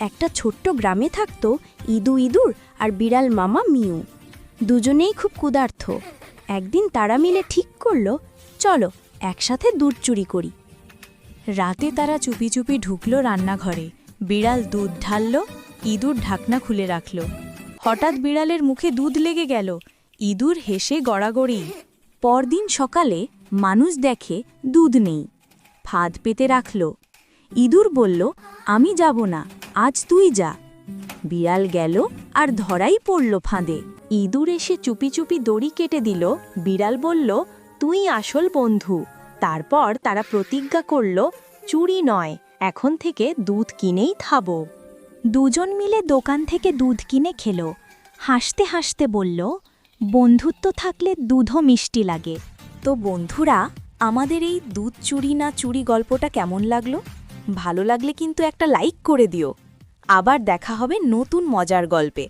একটা ছোট্ট গ্রামে থাকতো ইদু ইঁদুর আর বিড়াল মামা মিউ। দুজনেই খুব ক্ষুধার্থ। একদিন তারা মিলে ঠিক করল, চলো, একসাথে দুধ চুরি করি। রাতে তারা চুপি চুপি ঢুকলো রান্নাঘরে। বিড়াল দুধ ঢালল, ইঁদুর ঢাকনা খুলে রাখল। হঠাৎ বিড়ালের মুখে দুধ লেগে গেল। ইঁদুর হেসে গড়াগড়ি। পরদিন সকালে মানুষ দেখে দুধ নেই। ফাঁদ পেতে রাখল। ইঁদুর বলল, আমি যাব না। আজ তুই যা। বিড়াল গেল আর ধরাই পড়ল ফাঁদে। ইঁদুর এসে চুপি চুপি দড়ি কেটে দিল। বিড়াল বলল, তুই আসল বন্ধু। তারপর তারা প্রতিজ্ঞা করল, চুরি নয়, এখন থেকে দুধ কিনেই থাবো দুজন মিলে দোকান থেকে দুধ কিনে খেলো। হাসতে হাসতে বলল, বন্ধুত্ব থাকলে দুধও মিষ্টি লাগে। তো বন্ধুরা, আমাদের এই দুধ চুরি না চুরি গল্পটা কেমন লাগল? ভালো লাগলে কিন্তু একটা লাইক করে দিও। আবার দেখা হবে নতুন মজার গল্পে।